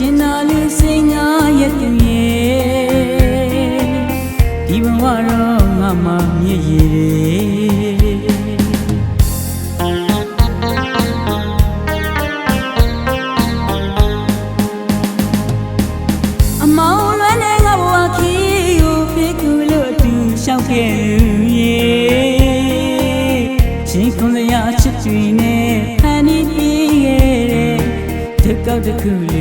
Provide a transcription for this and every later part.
ကျင်နာလေးစိတ်ညာရဲ့သူရဲ့ဒီဘဝတော့ငါမှမြည်ရည်ရှင်ခွန်စရာချစ်တွင်နဲ့အနီးပြေးရတဲ့တကောက်တစ်ခု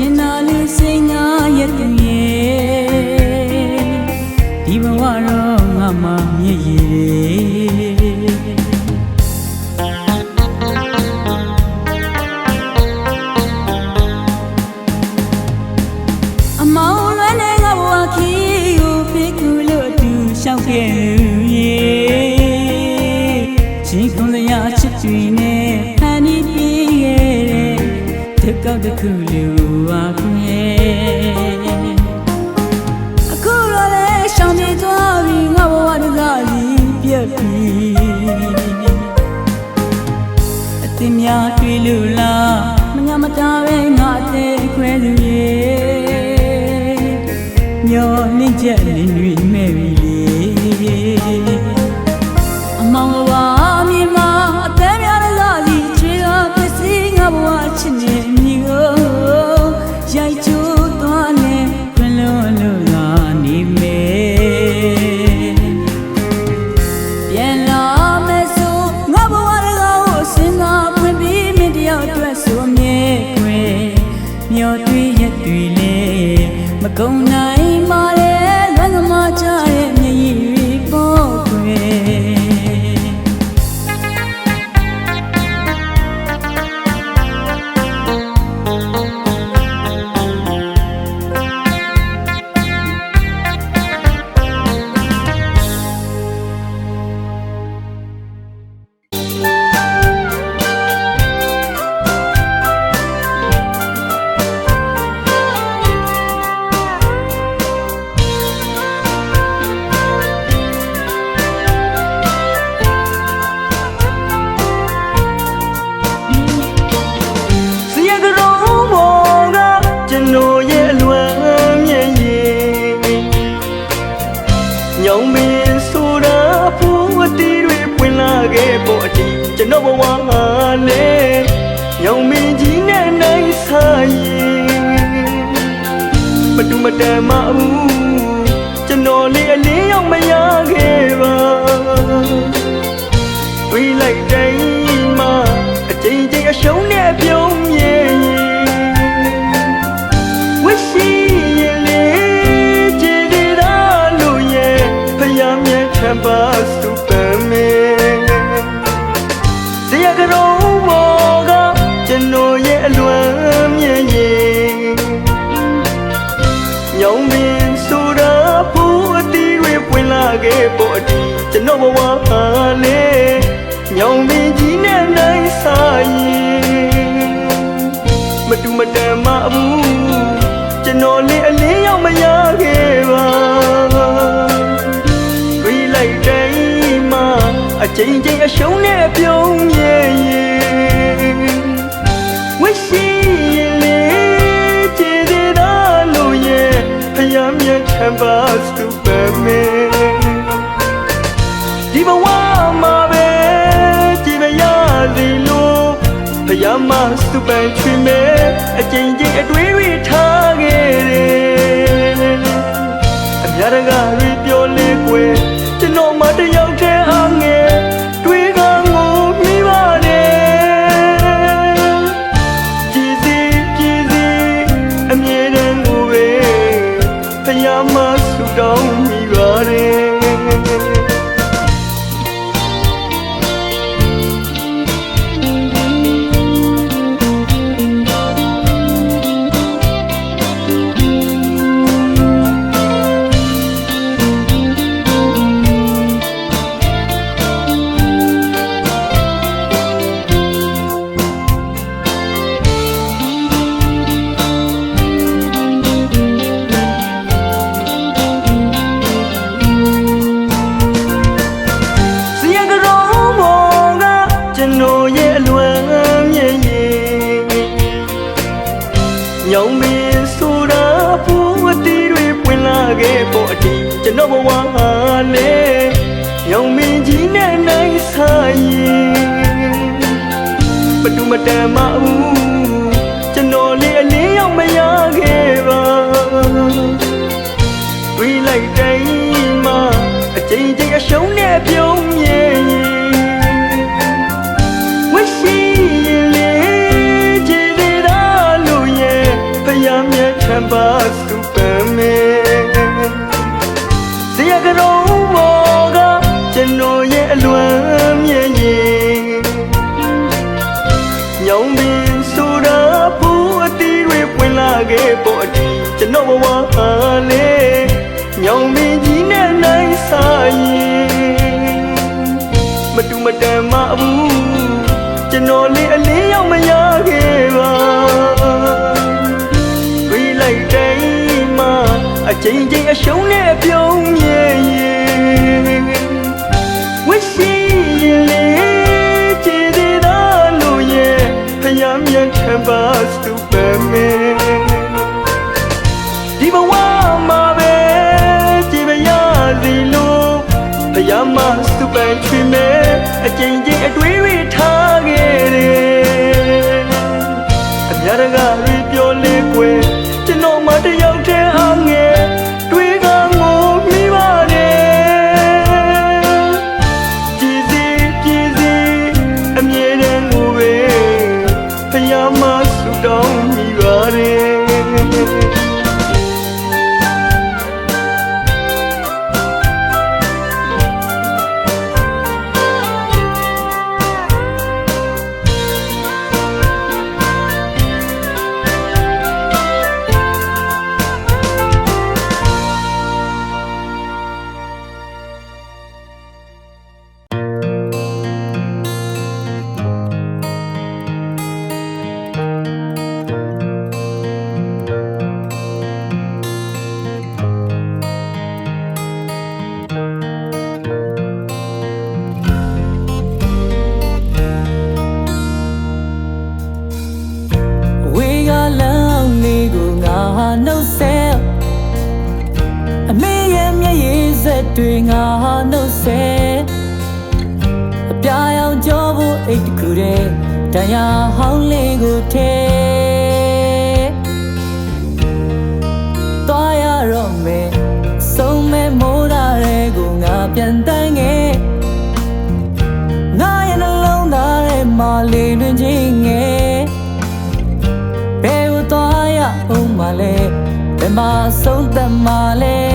চেনাল go now. မတန်မဘူး လေညောင်မင်းကြီးနဲ့နိုင်ဆိုင်ရင်မတူမတန်မဘူးကျွန်တော်လေးအလင်းရောက်မရခဲ့ပါတွေးလိုက်တိုင်းမှာအချိန်ချင်းအရှုံးနဲ့ပြုံးမြဲရင်ဝရှိရင်လေကြည်သေးတာလို့ရဲ့ဖယားမြတ်ခံပါစ မစူပန်ချွေမဲ့အကျဉ်းချင်းအတွေးတွေထားခဲ့တယ်အများတကားတွေ မတန်မဦးကျွန်တော်လေးအလင်းရောက်မရခဲ့ပါတွေးလိုက်တိုင်းမှာအချိန်ချင်းအရှုံးနဲ့ပြုံး ခဲ့ပေါ်အတီးကျွန်တော်ဘဝဟာလေညောင်ပင်ကြီးနဲ့နိုင်ဆိုင်ရင်မတူမတန်မဘူးကျွန်တော်လေးအလင်းရောက်မရခဲ့ပါတွေးလိုက်တိုင်းမှာအချိန်ချင်းအရှုံးနဲ့ အကျဉ်းချင်းအတွေး တွေငါဟာနှုတ်ဆက်အပြာရောင်ကြောဖို့အိတ်တခုတည်းတရားဟောင်းလေးကိုထဲသွားရတော့မယ်ဆုံးမဲ့မိုးသားတွေကိုငါပြန်တန်းခဲ့ငါရဲ့နှလုံးသားထဲမှာလေးတွင်ချင်းငယ်ဘယ်ကိုသွားရအောင်မလဲဘယ်မှာဆုံးသက်မလဲ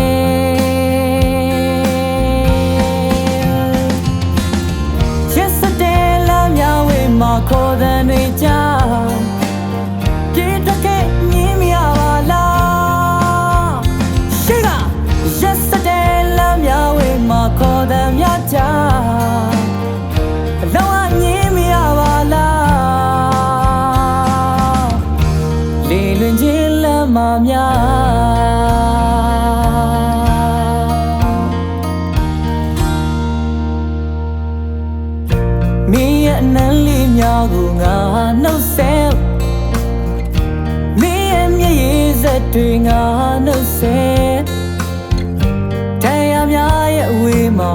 ရဲ့အနံလေးများကိုငါနှုတ်ဆက်မင်းရဲ့မျက်ရည်စက်တွေငါနှုတ်ဆက်တရားများရဲ့အဝေးမှာ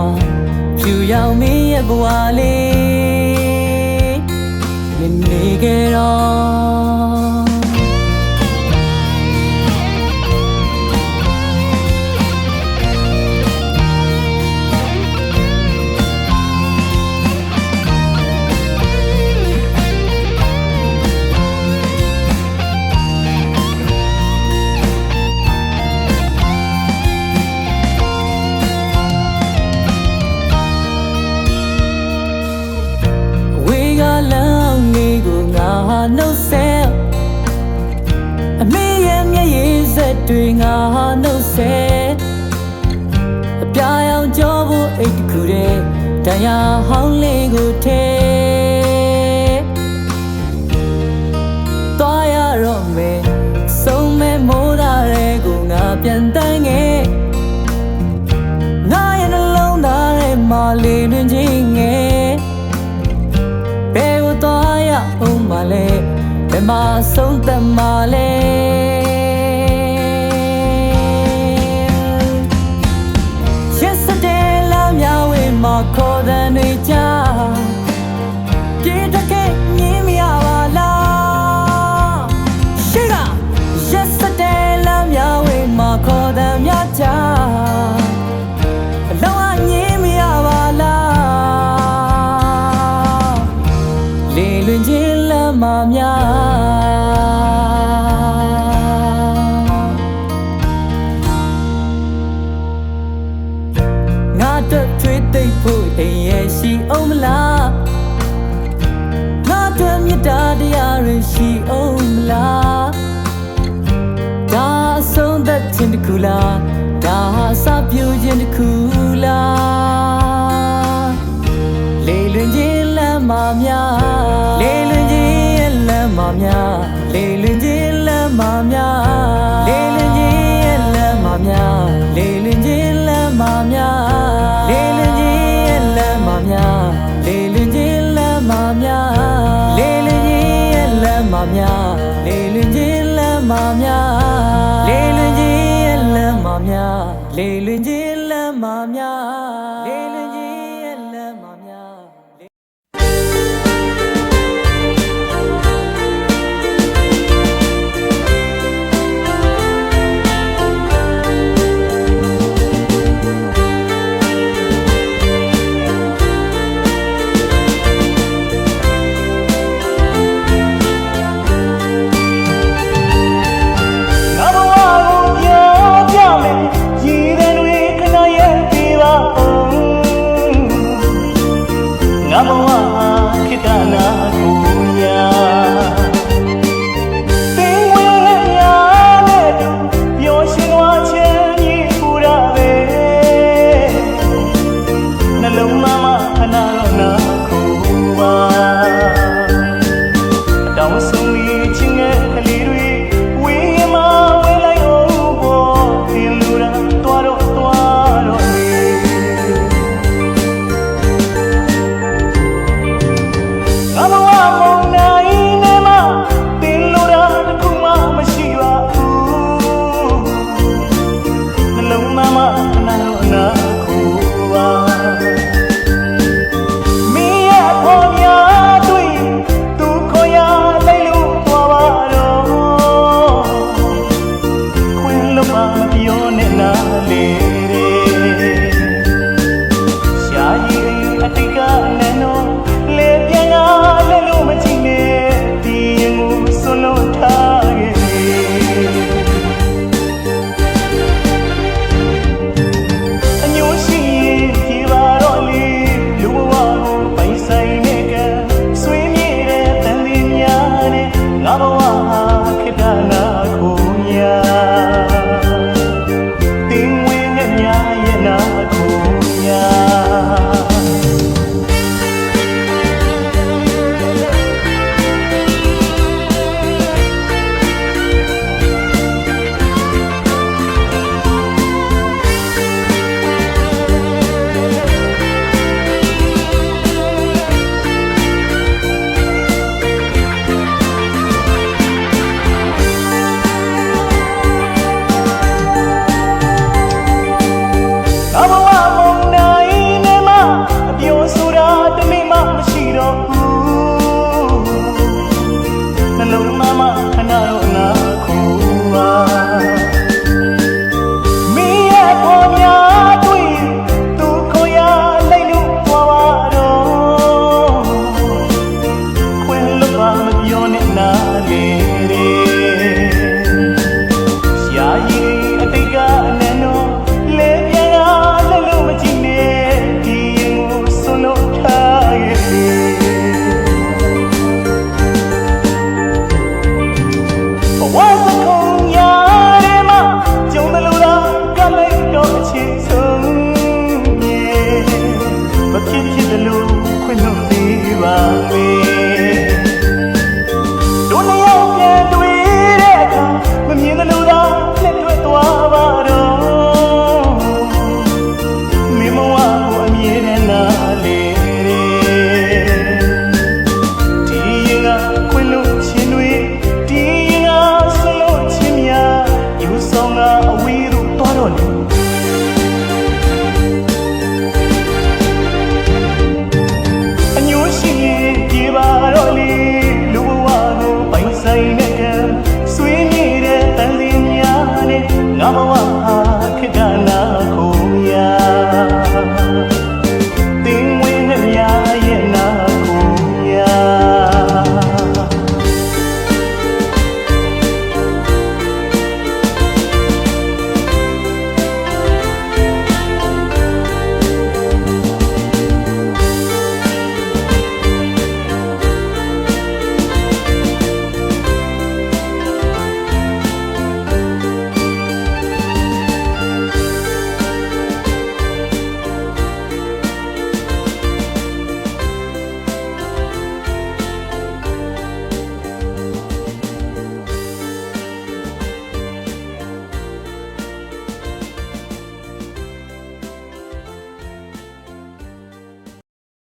ဖြူရောင်မင်းရဲ့ဘဝလေးမင်းနေကြတော့ တွေငါနှုတ်ဆက်အပြာရောင်ကြောဖို့အိတ်တခုတည်းတရားဟောင်းလေးကိုထဲသွားရတော့မယ်ဆုံးမဲမိုးသားတဲ့ကိုငါပြန်တန်းငယ်ငါရဲ့နှလုံးသားရဲ့မာလေးတွင်ချင်းငယ်ဘယ်ကိုသွားရအောင်မလဲဘယ်မှာဆုံးသက်မှာလဲ များ